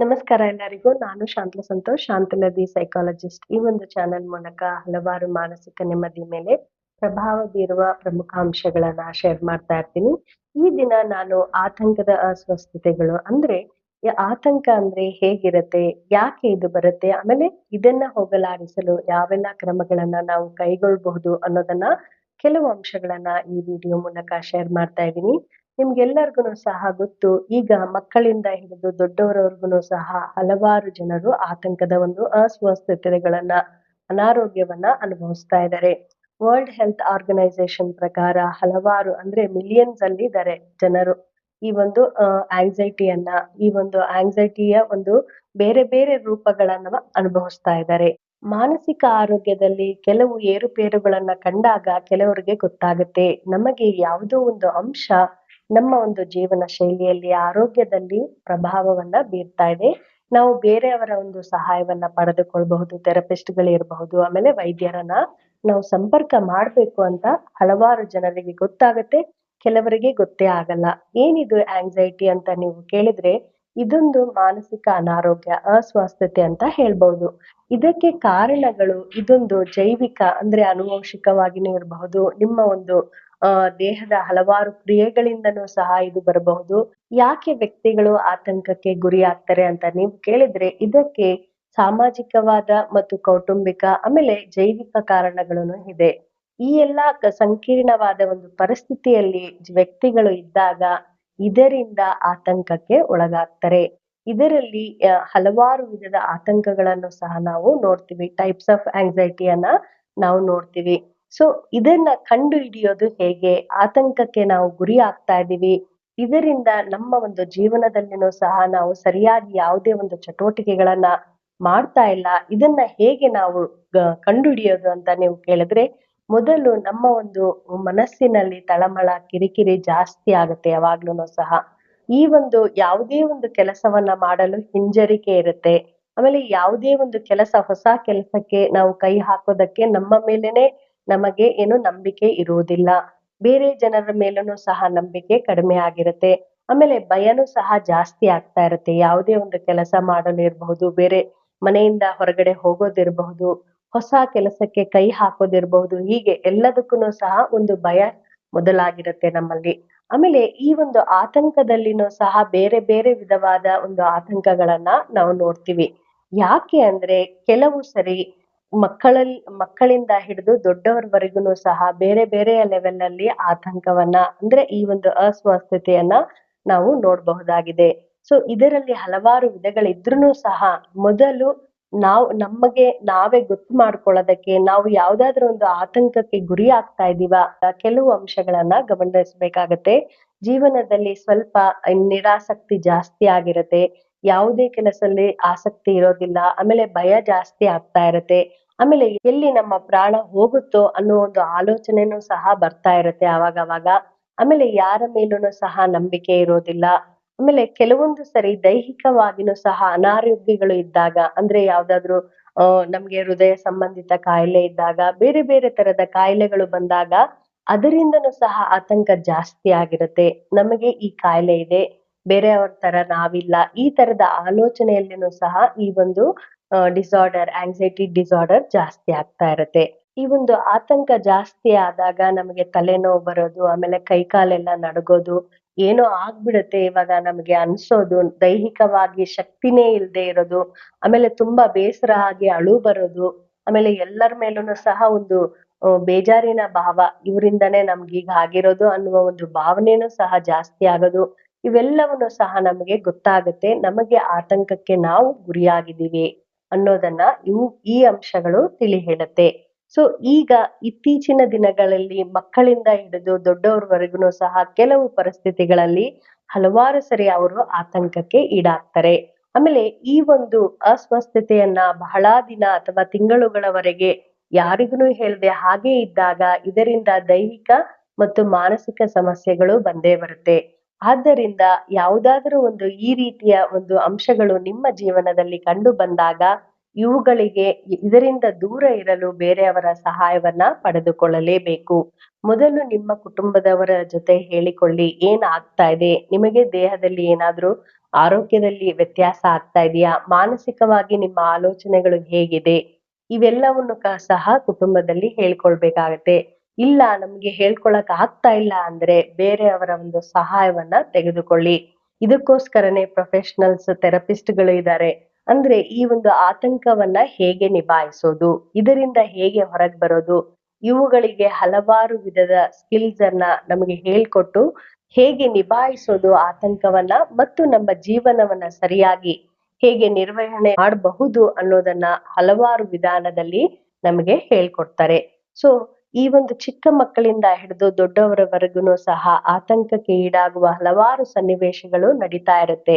ನಮಸ್ಕಾರ ಎಲ್ಲರಿಗೂ. ನಾನು ಶಾಂತ ಸಂತೋಷ್ ಶಾಂತಲದಿ ಸೈಕಾಲಜಿಸ್ಟ್ ಈ ಒಂದು ಚಾನೆಲ್ ಮೂಲಕ ಹಲವಾರು ಮಾನಸಿಕ ನೆಮ್ಮದಿ ಮೇಲೆ ಪ್ರಭಾವ ಬೀರುವ ಪ್ರಮುಖ ಅಂಶಗಳನ್ನ ಶೇರ್ ಮಾಡ್ತಾ ಇರ್ತೀನಿ. ಈ ದಿನ ನಾನು ಆತಂಕದ ಅಸ್ವಸ್ಥತೆಗಳು ಅಂದ್ರೆ ಆತಂಕ ಅಂದ್ರೆ ಹೇಗಿರುತ್ತೆ, ಯಾಕೆ ಇದು ಬರುತ್ತೆ, ಆಮೇಲೆ ಇದನ್ನ ಹೋಗಲಾಡಿಸಲು ಯಾವೆಲ್ಲ ಕ್ರಮಗಳನ್ನ ನಾವು ಕೈಗೊಳ್ಳಬಹುದು ಅನ್ನೋದನ್ನ ಕೆಲವು ಅಂಶಗಳನ್ನ ಈ ವಿಡಿಯೋ ಮೂಲಕ ಶೇರ್ ಮಾಡ್ತಾ ಇದ್ದೀನಿ. ನಿಮ್ಗೆಲ್ಲರಿಗೂ ಸಹ ಗೊತ್ತು, ಈಗ ಮಕ್ಕಳಿಂದ ಹಿಡಿದು ದೊಡ್ಡವರವರೆಗೂ ಸಹ ಹಲವಾರು ಜನರು ಆತಂಕದ ಒಂದು ಅಸ್ವಸ್ಥತೆಗಳನ್ನ, ಅನಾರೋಗ್ಯವನ್ನ ಅನುಭವಿಸ್ತಾ ಇದ್ದಾರೆ. ವರ್ಲ್ಡ್ ಹೆಲ್ತ್ ಆರ್ಗನೈಸೇಷನ್ ಪ್ರಕಾರ ಹಲವಾರು ಅಂದ್ರೆ ಮಿಲಿಯನ್ಸ್ ಅಲ್ಲಿ ಇದ್ದಾರೆ ಜನರು. ಈ ಒಂದು ಆಂಗ್ಸೈಟಿಯನ್ನ ಈ ಒಂದು ಆಂಗ್ಸೈಟಿಯ ಒಂದು ಬೇರೆ ಬೇರೆ ರೂಪಗಳನ್ನ ಅನುಭವಿಸ್ತಾ ಇದ್ದಾರೆ. ಮಾನಸಿಕ ಆರೋಗ್ಯದಲ್ಲಿ ಕೆಲವು ಏರುಪೇರುಗಳನ್ನ ಕಂಡಾಗ ಕೆಲವರಿಗೆ ಗೊತ್ತಾಗುತ್ತೆ. ನಮಗೆ ಯಾವುದೋ ಒಂದು ಅಂಶ ನಮ್ಮ ಒಂದು ಜೀವನ ಶೈಲಿಯಲ್ಲಿ, ಆರೋಗ್ಯದಲ್ಲಿ ಪ್ರಭಾವವನ್ನ ಬೀರ್ತಾ ಇದೆ. ನಾವು ಬೇರೆಯವರ ಒಂದು ಸಹಾಯವನ್ನ ಪಡೆದುಕೊಳ್ಬಹುದು ಥೆರಪಿಸ್ಟ್ಗಳಿರಬಹುದು ಆಮೇಲೆ ವೈದ್ಯರನ್ನ ನಾವು ಸಂಪರ್ಕ ಮಾಡ್ಬೇಕು ಅಂತ ಹಲವಾರು ಜನರಿಗೆ ಗೊತ್ತಾಗುತ್ತೆ, ಕೆಲವರಿಗೆ ಗೊತ್ತೇ ಆಗಲ್ಲ. ಏನಿದು ಆಂಗ್ಸೈಟಿ ಅಂತ ನೀವು ಕೇಳಿದ್ರೆ, ಇದೊಂದು ಮಾನಸಿಕ ಅನಾರೋಗ್ಯ ಅಸ್ವಸ್ಥತೆ ಅಂತ ಹೇಳ್ಬಹುದು. ಇದಕ್ಕೆ ಕಾರಣಗಳು ಇದೊಂದು ಜೈವಿಕ ಅಂದ್ರೆ ಅನುವಂಶಿಕವಾಗಿನೂ ಇರಬಹುದು. ನಿಮ್ಮ ಒಂದು ದೇಹದ ಹಲವಾರು ಕ್ರಿಯೆಗಳಿಂದನೂ ಸಹ ಇದು ಬರಬಹುದು. ಯಾಕೆ ವ್ಯಕ್ತಿಗಳು ಆತಂಕಕ್ಕೆ ಗುರಿ ಆಗ್ತಾರೆ ಅಂತ ನೀವು ಕೇಳಿದ್ರೆ ಇದಕ್ಕೆ ಸಾಮಾಜಿಕವಾದ ಮತ್ತು ಕೌಟುಂಬಿಕ, ಆಮೇಲೆ ಜೈವಿಕ ಕಾರಣಗಳನ್ನು ಇದೆ. ಈ ಎಲ್ಲಾ ಸಂಕೀರ್ಣವಾದ ಒಂದು ಪರಿಸ್ಥಿತಿಯಲ್ಲಿ ವ್ಯಕ್ತಿಗಳು ಇದ್ದಾಗ ಇದರಿಂದ ಆತಂಕಕ್ಕೆ ಒಳಗಾಗ್ತಾರೆ. ಇದರಲ್ಲಿ ಹಲವಾರು ವಿಧದ ಆತಂಕಗಳನ್ನು ಸಹ ನಾವು ನೋಡ್ತೀವಿ. ಟೈಪ್ಸ್ ಆಫ್ ಆಂಗ್ಸೈಟಿಯನ್ನ ನಾವು ನೋಡ್ತೀವಿ. ಸೊ ಇದನ್ನ ಕಂಡು ಹಿಡಿಯೋದು ಹೇಗೆ? ಆತಂಕಕ್ಕೆ ನಾವು ಗುರಿ ಆಗ್ತಾ ಇದೀವಿ ಇದರಿಂದ ನಮ್ಮ ಒಂದು ಜೀವನದಲ್ಲಿನೂ ಸಹ ನಾವು ಸರಿಯಾಗಿ ಯಾವುದೇ ಒಂದು ಚಟುವಟಿಕೆಗಳನ್ನ ಮಾಡ್ತಾ ಇಲ್ಲ. ಇದನ್ನ ಹೇಗೆ ನಾವು ಕಂಡುಹಿಡಿಯೋದು ಅಂತ ನೀವು ಕೇಳಿದ್ರೆ, ಮೊದಲು ನಮ್ಮ ಒಂದು ಮನಸ್ಸಿನಲ್ಲಿ ತಳಮಳ, ಕಿರಿಕಿರಿ ಜಾಸ್ತಿ ಆಗುತ್ತೆ ಯಾವಾಗ್ಲೂ ಸಹ. ಈ ಒಂದು ಯಾವುದೇ ಒಂದು ಕೆಲಸವನ್ನ ಮಾಡಲು ಹಿಂಜರಿಕೆ ಇರುತ್ತೆ. ಆಮೇಲೆ ಯಾವುದೇ ಒಂದು ಕೆಲಸ, ಹೊಸ ಕೆಲಸಕ್ಕೆ ನಾವು ಕೈ ಹಾಕೋದಕ್ಕೆ ನಮ್ಮ ಮೇಲೇನೆ ನಮಗೆ ಏನು ನಂಬಿಕೆ ಇರುವುದಿಲ್ಲ. ಬೇರೆ ಜನರ ಮೇಲೂ ಸಹ ನಂಬಿಕೆ ಕಡಿಮೆ ಆಗಿರುತ್ತೆ. ಆಮೇಲೆ ಭಯನೂ ಸಹ ಜಾಸ್ತಿ ಆಗ್ತಾ ಇರುತ್ತೆ. ಯಾವುದೇ ಒಂದು ಕೆಲಸ ಮಾಡಲು ಇರಬಹುದು, ಬೇರೆ ಮನೆಯಿಂದ ಹೊರಗಡೆ ಹೋಗೋದಿರಬಹುದು, ಹೊಸ ಕೆಲಸಕ್ಕೆ ಕೈ ಹಾಕೋದಿರಬಹುದು, ಹೀಗೆ ಎಲ್ಲದಕ್ಕೂ ಸಹ ಒಂದು ಭಯ ಮೊದಲಾಗಿರುತ್ತೆ ನಮ್ಮಲ್ಲಿ. ಆಮೇಲೆ ಈ ಒಂದು ಆತಂಕದಲ್ಲಿನೂ ಸಹ ಬೇರೆ ಬೇರೆ ವಿಧವಾದ ಒಂದು ಆತಂಕಗಳನ್ನ ನಾವು ನೋಡ್ತೀವಿ. ಯಾಕೆ ಅಂದ್ರೆ ಕೆಲವು ಸರಿ ಮಕ್ಕಳಲ್ಲಿ, ಮಕ್ಕಳಿಂದ ಹಿಡಿದು ದೊಡ್ಡವರವರೆಗೂ ಸಹ ಬೇರೆ ಬೇರೆ ಲೆವೆಲ್ ಅಲ್ಲಿ ಆತಂಕವನ್ನ, ಅಂದ್ರೆ ಈ ಒಂದು ಅಸ್ವಸ್ಥತೆಯನ್ನ ನಾವು ನೋಡಬಹುದಾಗಿದೆ. ಸೊ ಇದರಲ್ಲಿ ಹಲವಾರು ವಿಧಗಳಿದ್ರೂ ಸಹ ಮೊದಲು ನಾವು ನಮಗೆ ನಾವೇ ಗೊತ್ತು ಮಾಡ್ಕೊಳ್ಳೋದಕ್ಕೆ, ನಾವು ಯಾವ್ದಾದ್ರು ಒಂದು ಆತಂಕಕ್ಕೆ ಗುರಿ ಆಗ್ತಾ ಇದೀವ, ಕೆಲವು ಅಂಶಗಳನ್ನ ಗಮನಿಸಬೇಕಾಗತ್ತೆ ಜೀವನದಲ್ಲಿ ಸ್ವಲ್ಪ ನಿರಾಸಕ್ತಿ ಜಾಸ್ತಿ ಆಗಿರತ್ತೆ. ಯಾವುದೇ ಕೆಲಸದಲ್ಲಿ ಆಸಕ್ತಿ ಇರೋದಿಲ್ಲ. ಆಮೇಲೆ ಭಯ ಜಾಸ್ತಿ ಆಗ್ತಾ ಇರತ್ತೆ. ಆಮೇಲೆ ಎಲ್ಲಿ ನಮ್ಮ ಪ್ರಾಣ ಹೋಗುತ್ತೋ ಅನ್ನೋ ಒಂದು ಆಲೋಚನೆನೂ ಸಹ ಬರ್ತಾ ಇರತ್ತೆ ಆವಾಗವಾಗ. ಆಮೇಲೆ ಯಾರ ಮೇಲೂ ಸಹ ನಂಬಿಕೆ ಇರೋದಿಲ್ಲ. ಆಮೇಲೆ ಕೆಲವೊಂದು ಸರಿ ದೈಹಿಕವಾಗಿನೂ ಸಹ ಅನಾರೋಗ್ಯಗಳು ಇದ್ದಾಗ, ಅಂದ್ರೆ ಯಾವ್ದಾದ್ರು ಅಹ್ ನಮ್ಗೆ ಹೃದಯ ಸಂಬಂಧಿತ ಕಾಯಿಲೆ ಇದ್ದಾಗ, ಬೇರೆ ಬೇರೆ ತರದ ಕಾಯಿಲೆಗಳು ಬಂದಾಗ, ಅದರಿಂದನೂ ಸಹ ಆತಂಕ ಜಾಸ್ತಿ ಆಗಿರುತ್ತೆ. ನಮಗೆ ಈ ಕಾಯಿಲೆ ಇದೆ. ಬೇರೆಯವ್ರ ತರ ನಾವಿಲ್ಲ. ಈ ತರದ ಆಲೋಚನೆಯಲ್ಲಿನೂ ಸಹ ಈ ಒಂದು ಡಿಸಾರ್ಡರ್ ಆಂಗ್ಸೈಟಿ ಡಿಸಾರ್ಡರ್ ಜಾಸ್ತಿ ಆಗ್ತಾ ಇರತ್ತೆ. ಈ ಒಂದು ಆತಂಕ ಜಾಸ್ತಿ ಆದಾಗ ನಮಗೆ ತಲೆನೋವು ಬರೋದು, ಆಮೇಲೆ ಕೈ ಕಾಲೆಲ್ಲ ನಡಗೋದು, ಏನೋ ಆಗ್ಬಿಡುತ್ತೆ ಇವಾಗ ನಮಗೆ ಅನ್ಸೋದು, ದೈಹಿಕವಾಗಿ ಶಕ್ತಿನೇ ಇಲ್ಲದೆ ಇರೋದು, ಆಮೇಲೆ ತುಂಬಾ ಬೇಸರ ಆಗಿ ಅಳು ಬರೋದು, ಆಮೇಲೆ ಎಲ್ಲರ ಮೇಲೂ ಸಹ ಒಂದು ಬೇಜಾರಿನ ಭಾವ, ಇವರಿಂದನೇ ನಮ್ಗೆ ಈಗ ಆಗಿರೋದು ಅನ್ನುವ ಒಂದು ಭಾವನೆನೂ ಸಹ ಜಾಸ್ತಿ ಆಗೋದು. ಇವೆಲ್ಲವನ್ನು ಸಹ ನಮಗೆ ಗೊತ್ತಾಗುತ್ತೆ. ನಮಗೆ ಆತಂಕಕ್ಕೆ ನಾವು ಗುರಿಯಾಗಿದ್ದೀವಿ ಅನ್ನೋದನ್ನ ಇವು ಈ ಅಂಶಗಳು ತಿಳಿ ಹೇಳುತ್ತೆ ಸೊ ಈಗ ಇತ್ತೀಚಿನ ದಿನಗಳಲ್ಲಿ ಮಕ್ಕಳಿಂದ ಹಿಡಿದು ದೊಡ್ಡವರವರೆಗೂ ಸಹ ಕೆಲವು ಪರಿಸ್ಥಿತಿಗಳಲ್ಲಿ ಹಲವಾರು ಸರಿ ಅವರು ಆತಂಕಕ್ಕೆ ಈಡಾಗ್ತಾರೆ. ಆಮೇಲೆ ಈ ಒಂದು ಅಸ್ವಸ್ಥತೆಯನ್ನ ಬಹಳ ದಿನ ಅಥವಾ ತಿಂಗಳುಗಳವರೆಗೆ ಯಾರಿಗೂ ಹೇಳದೆ ಹಾಗೆ ಇದ್ದಾಗ ಇದರಿಂದ ದೈಹಿಕ ಮತ್ತು ಮಾನಸಿಕ ಸಮಸ್ಯೆಗಳು ಬಂದೇ ಬರುತ್ತೆ. ಆದ್ದರಿಂದ ಯಾವುದಾದರೂ ಒಂದು ಈ ರೀತಿಯ ಒಂದು ಅಂಶಗಳು ನಿಮ್ಮ ಜೀವನದಲ್ಲಿ ಕಂಡು ಬಂದಾಗ ಇವುಗಳಿಗೆ ಇದರಿಂದ ದೂರ ಇರಲು ಬೇರೆಯವರ ಸಹಾಯವನ್ನ ಪಡೆದುಕೊಳ್ಳಲೇಬೇಕು. ಮೊದಲು ನಿಮ್ಮ ಕುಟುಂಬದವರ ಜೊತೆ ಹೇಳಿಕೊಳ್ಳಿ, ಏನ್ ಆಗ್ತಾ ಇದೆ? ನಿಮಗೆ ದೇಹದಲ್ಲಿ ಏನಾದ್ರೂ ಆರೋಗ್ಯದಲ್ಲಿ ವ್ಯತ್ಯಾಸ ಆಗ್ತಾ ಇದೆಯಾ? ಮಾನಸಿಕವಾಗಿ ನಿಮ್ಮ ಆಲೋಚನೆಗಳು ಹೇಗಿದೆ? ಇವೆಲ್ಲವನ್ನು ಸಹ ಕುಟುಂಬದಲ್ಲಿ ಹೇಳ್ಕೊಳ್ಬೇಕಾಗತ್ತೆ. ಇಲ್ಲ, ನಮ್ಗೆ ಹೇಳ್ಕೊಳಕ್ ಆಗ್ತಾ ಇಲ್ಲ ಅಂದ್ರೆ ಬೇರೆಯವರ ಒಂದು ಸಹಾಯವನ್ನ ತೆಗೆದುಕೊಳ್ಳಿ. ಇದಕ್ಕೋಸ್ಕರನೇ ಪ್ರೊಫೆಷನಲ್ಸ್ ಥೆರಪಿಸ್ಟ್ಗಳು ಇದ್ದಾರೆ ಅಂದ್ರೆ ಈ ಒಂದು ಆತಂಕವನ್ನ ಹೇಗೆ ನಿಭಾಯಿಸೋದು, ಇದರಿಂದ ಹೇಗೆ ಹೊರಗ್ ಬರೋದು, ಇವುಗಳಿಗೆ ಹಲವಾರು ವಿಧದ ಸ್ಕಿಲ್ಸ್ ಅನ್ನ ನಮಗೆ ಹೇಳ್ಕೊಟ್ಟು ಹೇಗೆ ನಿಭಾಯಿಸೋದು ಆತಂಕವನ್ನ ಮತ್ತು ನಮ್ಮ ಜೀವನವನ್ನ ಸರಿಯಾಗಿ ಹೇಗೆ ನಿರ್ವಹಣೆ ಮಾಡಬಹುದು ಅನ್ನೋದನ್ನ ಹಲವಾರು ವಿಧಾನದಲ್ಲಿ ನಮಗೆ ಹೇಳ್ಕೊಡ್ತಾರೆ. ಸೊ ಈ ಒಂದು ಚಿಕ್ಕ ಮಕ್ಕಳಿಂದ ಹಿಡಿದು ದೊಡ್ಡವರವರೆಗೂ ಸಹ ಆತಂಕಕ್ಕೆ ಈಡಾಗುವ ಹಲವಾರು ಸನ್ನಿವೇಶಗಳು ನಡೀತಾ ಇರುತ್ತೆ.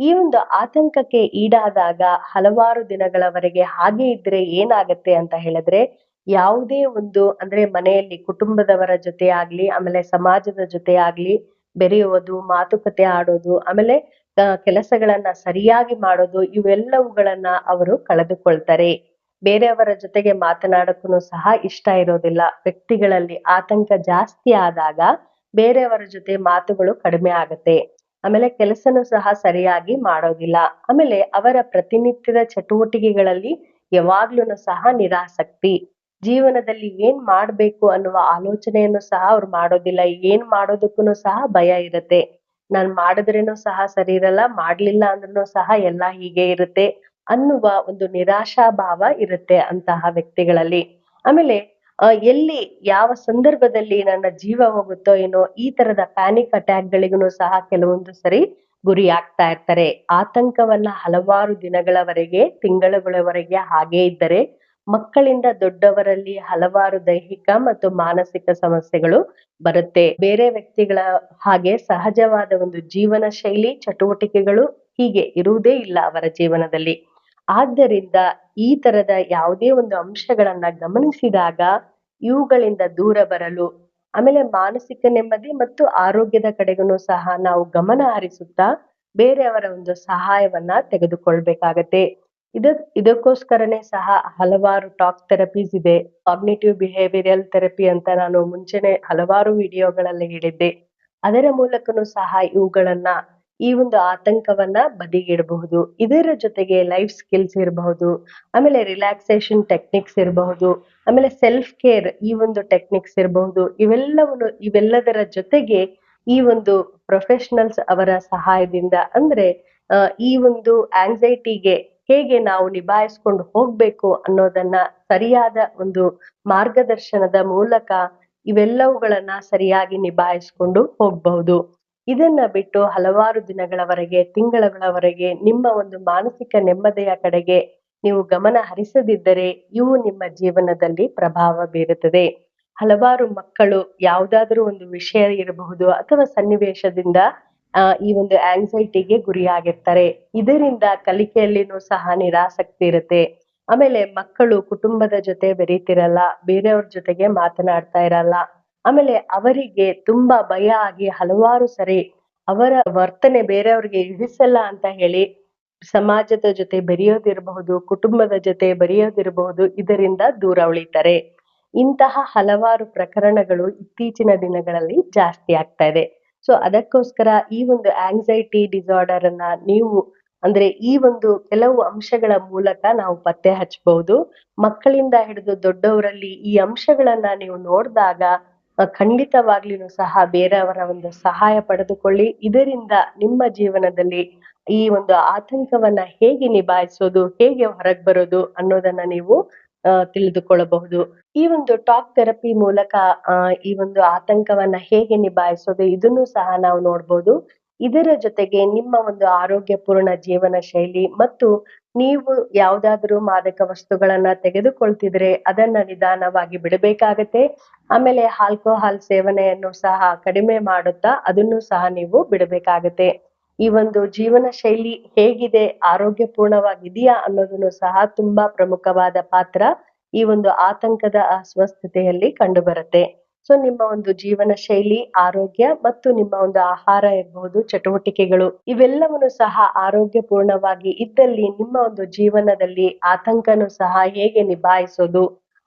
ಈ ಒಂದು ಆತಂಕಕ್ಕೆ ಈಡಾದಾಗ ಹಲವಾರು ದಿನಗಳವರೆಗೆ ಹಾಗೆ ಇದ್ರೆ ಏನಾಗತ್ತೆ ಅಂತ ಹೇಳಿದ್ರೆ ಯಾವುದೇ ಒಂದು ಅಂದ್ರೆ ಮನೆಯಲ್ಲಿ ಕುಟುಂಬದವರ ಜೊತೆ ಆಗ್ಲಿ, ಆಮೇಲೆ ಸಮಾಜದ ಜೊತೆ ಆಗ್ಲಿ ಬೆರೆಯುವುದು ಮಾತುಕತೆ ಆಡೋದು, ಆಮೇಲೆ ಕೆಲಸಗಳನ್ನ ಸರಿಯಾಗಿ ಮಾಡೋದು, ಇವೆಲ್ಲವುಗಳನ್ನ ಅವರು ಕಳೆದುಕೊಳ್ತಾರೆ. ಬೇರೆಯವರ ಜೊತೆಗೆ ಮಾತನಾಡಕ್ಕೂ ಸಹ ಇಷ್ಟ ಇರೋದಿಲ್ಲ. ವ್ಯಕ್ತಿಗಳಲ್ಲಿ ಆತಂಕ ಜಾಸ್ತಿ ಆದಾಗ ಬೇರೆಯವರ ಜೊತೆ ಮಾತುಗಳು ಕಡಿಮೆ ಆಗತ್ತೆ. ಆಮೇಲೆ ಕೆಲಸನೂ ಸಹ ಸರಿಯಾಗಿ ಮಾಡೋದಿಲ್ಲ. ಆಮೇಲೆ ಅವರ ಪ್ರತಿನಿತ್ಯದ ಚಟುವಟಿಕೆಗಳಲ್ಲಿ ಯಾವಾಗ್ಲೂ ಸಹ ನಿರಾಸಕ್ತಿ. ಜೀವನದಲ್ಲಿ ಏನ್ ಮಾಡ್ಬೇಕು ಅನ್ನುವ ಆಲೋಚನೆಯನ್ನು ಸಹ ಅವ್ರು ಮಾಡೋದಿಲ್ಲ. ಏನ್ ಮಾಡೋದಕ್ಕೂ ಸಹ ಭಯ ಇರುತ್ತೆ. ನಾನ್ ಮಾಡಿದ್ರೇನು ಸಹ ಸರಿ ಇರಲ್ಲ, ಮಾಡ್ಲಿಲ್ಲ ಅಂದ್ರೂ ಸಹ ಎಲ್ಲ ಹೀಗೆ ಇರುತ್ತೆ. ಅನ್ನುವ ಒಂದು ನಿರಾಶಾ ಭಾವ ಇರುತ್ತೆ ಅಂತಹ ವ್ಯಕ್ತಿಗಳಲ್ಲಿ. ಆಮೇಲೆ ಎಲ್ಲಿ ಯಾವ ಸಂದರ್ಭದಲ್ಲಿ ನನ್ನ ಜೀವ ಹೋಗುತ್ತೋ ಏನೋ ಈ ತರದ ಪ್ಯಾನಿಕ್ ಅಟ್ಯಾಕ್ ಗಳಿಗೂ ಸಹ ಕೆಲವೊಂದು ಸರಿ ಗುರಿ ಆಗ್ತಾ ಇರ್ತಾರೆ. ಆತಂಕವನ್ನ ಹಲವಾರು ದಿನಗಳವರೆಗೆ, ತಿಂಗಳುಗಳವರೆಗೆ ಹಾಗೆ ಇದ್ದರೆ ಮಕ್ಕಳಿಂದ ದೊಡ್ಡವರಲ್ಲಿ ಹಲವಾರು ದೈಹಿಕ ಮತ್ತು ಮಾನಸಿಕ ಸಮಸ್ಯೆಗಳು ಬರುತ್ತೆ. ಬೇರೆ ವ್ಯಕ್ತಿಗಳ ಹಾಗೆ ಸಹಜವಾದ ಒಂದು ಜೀವನ ಶೈಲಿ, ಚಟುವಟಿಕೆಗಳು ಹೀಗೆ ಇರುವುದೇ ಇಲ್ಲ ಅವರ ಜೀವನದಲ್ಲಿ. ಆದ್ದರಿಂದ ಈ ತರದ ಯಾವುದೇ ಒಂದು ಅಂಶಗಳನ್ನ ಗಮನಿಸಿದಾಗ ಇವುಗಳಿಂದ ದೂರ ಬರಲು, ಆಮೇಲೆ ಮಾನಸಿಕ ನೆಮ್ಮದಿ ಮತ್ತು ಆರೋಗ್ಯದ ಕಡೆಗೂ ಸಹ ನಾವು ಗಮನ ಹರಿಸುತ್ತಾ ಬೇರೆಯವರ ಒಂದು ಸಹಾಯವನ್ನ ತೆಗೆದುಕೊಳ್ಬೇಕಾಗತ್ತೆ. ಇದ, ಇದಕ್ಕೋಸ್ಕರನೇ ಸಹ ಹಲವಾರು ಟಾಕ್ ಥೆರಪೀಸ್ ಇದೆ. ಕಾಗ್ನೇಟಿವ್ ಬಿಹೇವಿಯರಲ್ ಥೆರಪಿ ಅಂತ ನಾನು ಮುಂಚೆನೆ ಹಲವಾರು ವಿಡಿಯೋಗಳಲ್ಲಿ ಹೇಳಿದ್ದೆ. ಅದರ ಮೂಲಕನೂ ಸಹ ಇವುಗಳನ್ನ ಈ ಒಂದು ಆತಂಕವನ್ನ ಬದಿಗಿಡಬಹುದು. ಇದರ ಜೊತೆಗೆ ಲೈಫ್ ಸ್ಕಿಲ್ಸ್ ಇರಬಹುದು, ಆಮೇಲೆ ರಿಲ್ಯಾಕ್ಸೇಷನ್ ಟೆಕ್ನಿಕ್ಸ್ ಇರಬಹುದು, ಆಮೇಲೆ ಸೆಲ್ಫ್ ಕೇರ್ ಈ ಒಂದು ಟೆಕ್ನಿಕ್ಸ್ ಇರಬಹುದು. ಇವೆಲ್ಲವನ್ನು, ಇವೆಲ್ಲದರ ಜೊತೆಗೆ ಈ ಒಂದು ಪ್ರೊಫೆಷನಲ್ಸ್ ಅವರ ಸಹಾಯದಿಂದ ಅಂದ್ರೆ ಈ ಒಂದು ಆಂಗ್ಸೈಟಿಗೆ ಹೇಗೆ ನಾವು ನಿಭಾಯಿಸ್ಕೊಂಡು ಹೋಗ್ಬೇಕು ಅನ್ನೋದನ್ನ ಸರಿಯಾದ ಒಂದು ಮಾರ್ಗದರ್ಶನದ ಮೂಲಕ ಇವೆಲ್ಲವುಗಳನ್ನ ಸರಿಯಾಗಿ ನಿಭಾಯಿಸ್ಕೊಂಡು ಹೋಗ್ಬಹುದು. ಇದನ್ನ ಬಿಟ್ಟು ಹಲವಾರು ದಿನಗಳವರೆಗೆ, ತಿಂಗಳಗಳವರೆಗೆ ನಿಮ್ಮ ಒಂದು ಮಾನಸಿಕ ನೆಮ್ಮದಿಯ ಕಡೆಗೆ ನೀವು ಗಮನ ಹರಿಸದಿದ್ದರೆ ಇವು ನಿಮ್ಮ ಜೀವನದಲ್ಲಿ ಪ್ರಭಾವ ಬೀರುತ್ತದೆ. ಹಲವಾರು ಮಕ್ಕಳು ಯಾವುದಾದ್ರೂ ಒಂದು ವಿಷಯ ಇರಬಹುದು ಅಥವಾ ಸನ್ನಿವೇಶದಿಂದ ಈ ಒಂದು ಆಂಗ್ಸೈಟಿಗೆ ಗುರಿಯಾಗಿರ್ತಾರೆ. ಇದರಿಂದ ಕಲಿಕೆಯಲ್ಲಿನೂ ಸಹ ನಿರಾಸಕ್ತಿ ಇರುತ್ತೆ. ಆಮೇಲೆ ಮಕ್ಕಳು ಕುಟುಂಬದ ಜೊತೆ ಬೆರೀತಿರಲ್ಲ, ಬೇರೆಯವ್ರ ಜೊತೆಗೆ ಮಾತನಾಡ್ತಾ ಇರಲ್ಲ. ಆಮೇಲೆ ಅವರಿಗೆ ತುಂಬಾ ಭಯ ಆಗಿ ಹಲವಾರು ಸರಿ ಅವರ ವರ್ತನೆ ಬೇರೆಯವ್ರಿಗೆ ಇಳಿಸಲ್ಲ ಅಂತ ಹೇಳಿ ಸಮಾಜದ ಜೊತೆ ಬೆರೆಯೋದಿರಬಹುದು, ಕುಟುಂಬದ ಜೊತೆ ಬೆರೆಯೋದಿರಬಹುದು, ಇದರಿಂದ ದೂರ ಉಳಿತಾರೆ. ಇಂತಹ ಹಲವಾರು ಪ್ರಕರಣಗಳು ಇತ್ತೀಚಿನ ದಿನಗಳಲ್ಲಿ ಜಾಸ್ತಿ ಆಗ್ತಾ ಇದೆ. ಸೊ ಅದಕ್ಕೋಸ್ಕರ ಈ ಒಂದು ಆಂಗ್ಸೈಟಿ ಡಿಸಾರ್ಡರ್ ಅನ್ನ ನೀವು ಅಂದ್ರೆ ಈ ಒಂದು ಕೆಲವು ಅಂಶಗಳ ಮೂಲಕ ನಾವು ಪತ್ತೆ ಹಚ್ಚಬಹುದು ಮಕ್ಕಳಿಂದ ಹಿಡಿದು ದೊಡ್ಡವರಲ್ಲಿ ಈ ಅಂಶಗಳನ್ನ ನೀವು ನೋಡಿದಾಗ ಖಂಡಿತವಾಗ್ಲಿನೂ ಸಹ ಬೇರೆಯವರ ಒಂದು ಸಹಾಯ ಪಡೆದುಕೊಳ್ಳಿ. ಇದರಿಂದ ನಿಮ್ಮ ಜೀವನದಲ್ಲಿ ಈ ಒಂದು ಆತಂಕವನ್ನ ಹೇಗೆ ನಿಭಾಯಿಸೋದು, ಹೇಗೆ ಹೊರಗ್ ಬರೋದು ಅನ್ನೋದನ್ನ ನೀವು ತಿಳಿದುಕೊಳ್ಳಬಹುದು. ಈ ಒಂದು ಟಾಕ್ ಥೆರಪಿ ಮೂಲಕ ಈ ಒಂದು ಆತಂಕವನ್ನ ಹೇಗೆ ನಿಭಾಯಿಸೋದು ಇದನ್ನು ಸಹ ನಾವು ನೋಡ್ಬೋದು. ಇದರ ಜೊತೆಗೆ ನಿಮ್ಮ ಒಂದು ಆರೋಗ್ಯಪೂರ್ಣ ಜೀವನ ಶೈಲಿ ಮತ್ತು ನೀವು ಯಾವ್ದಾದ್ರು ಮಾದಕ ವಸ್ತುಗಳನ್ನ ತೆಗೆದುಕೊಳ್ತಿದ್ರೆ ಅದನ್ನ ನಿಧಾನವಾಗಿ ಬಿಡಬೇಕಾಗತ್ತೆ. ಆಮೇಲೆ ಆಲ್ಕೋಹಾಲ್ ಸೇವನೆಯನ್ನು ಸಹ ಕಡಿಮೆ ಮಾಡುತ್ತಾ ಅದನ್ನು ಸಹ ನೀವು ಬಿಡಬೇಕಾಗತ್ತೆ. ಈ ಒಂದು ಜೀವನ ಶೈಲಿ ಹೇಗಿದೆ, ಆರೋಗ್ಯಪೂರ್ಣವಾಗಿದೆಯಾ ಅನ್ನೋದನ್ನು ಸಹ ತುಂಬಾ ಪ್ರಮುಖವಾದ ಪಾತ್ರ ಈ ಒಂದು ಆತಂಕದ ಅಸ್ವಸ್ಥತೆಯಲ್ಲಿ ಕಂಡು ಬರುತ್ತೆ ಸೊ ನಿಮ್ಮ ಒಂದು ಜೀವನ ಶೈಲಿ, ಆರೋಗ್ಯ ಮತ್ತು ನಿಮ್ಮ ಒಂದು ಆಹಾರ ಇರಬಹುದು ಚಟುವಟಿಕೆಗಳು. ಇವೆಲ್ಲವನ್ನು ಸಹ ಆರೋಗ್ಯಪೂರ್ಣವಾಗಿ ಇದ್ದಲ್ಲಿ ನಿಮ್ಮ ಒಂದು ಜೀವನದಲ್ಲಿ ಆತಂಕನು ಸಹ ಹೇಗೆ ನಿಭಾಯಿಸೋದು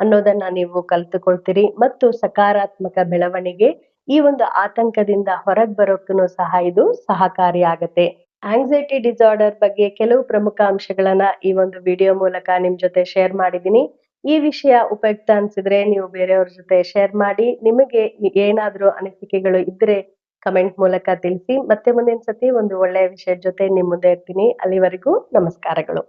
ಅನ್ನೋದನ್ನ ನೀವು ಕಲ್ತುಕೊಳ್ತೀರಿ ಮತ್ತು ಸಕಾರಾತ್ಮಕ ಬೆಳವಣಿಗೆ ಈ ಒಂದು ಆತಂಕದಿಂದ ಹೊರಗ್ ಬರೋಕ್ಕೂ ಸಹ ಇದು ಸಹಕಾರಿಯಾಗತ್ತೆ ಆಂಗ್ಸೈಟಿ ಡಿಸಾರ್ಡರ್ ಬಗ್ಗೆ ಕೆಲವು ಪ್ರಮುಖ ಅಂಶಗಳನ್ನ ಈ ಒಂದು ವಿಡಿಯೋ ಮೂಲಕ ನಿಮ್ ಜೊತೆ ಶೇರ್ ಮಾಡಿದೀನಿ ಈ ವಿಷಯ ಉಪಯುಕ್ತ ಅನ್ಸಿದ್ರೆ ನೀವು ಬೇರೆಯವ್ರ ಜೊತೆ ಶೇರ್ ಮಾಡಿ, ನಿಮಗೆ ಏನಾದ್ರೂ ಅನಿಸಿಕೆಗಳು ಇದ್ರೆ ಕಮೆಂಟ್ ಮೂಲಕ ತಿಳಿಸಿ. ಮತ್ತೆ ಮುಂದಿನ ಸತಿ ಒಂದು ಒಳ್ಳೆಯ ವಿಷಯದ ಜೊತೆ ನಿಮ್ಮ ಮುಂದೆ ಇರ್ತೀನಿ. ಅಲ್ಲಿವರೆಗೂ ನಮಸ್ಕಾರಗಳು.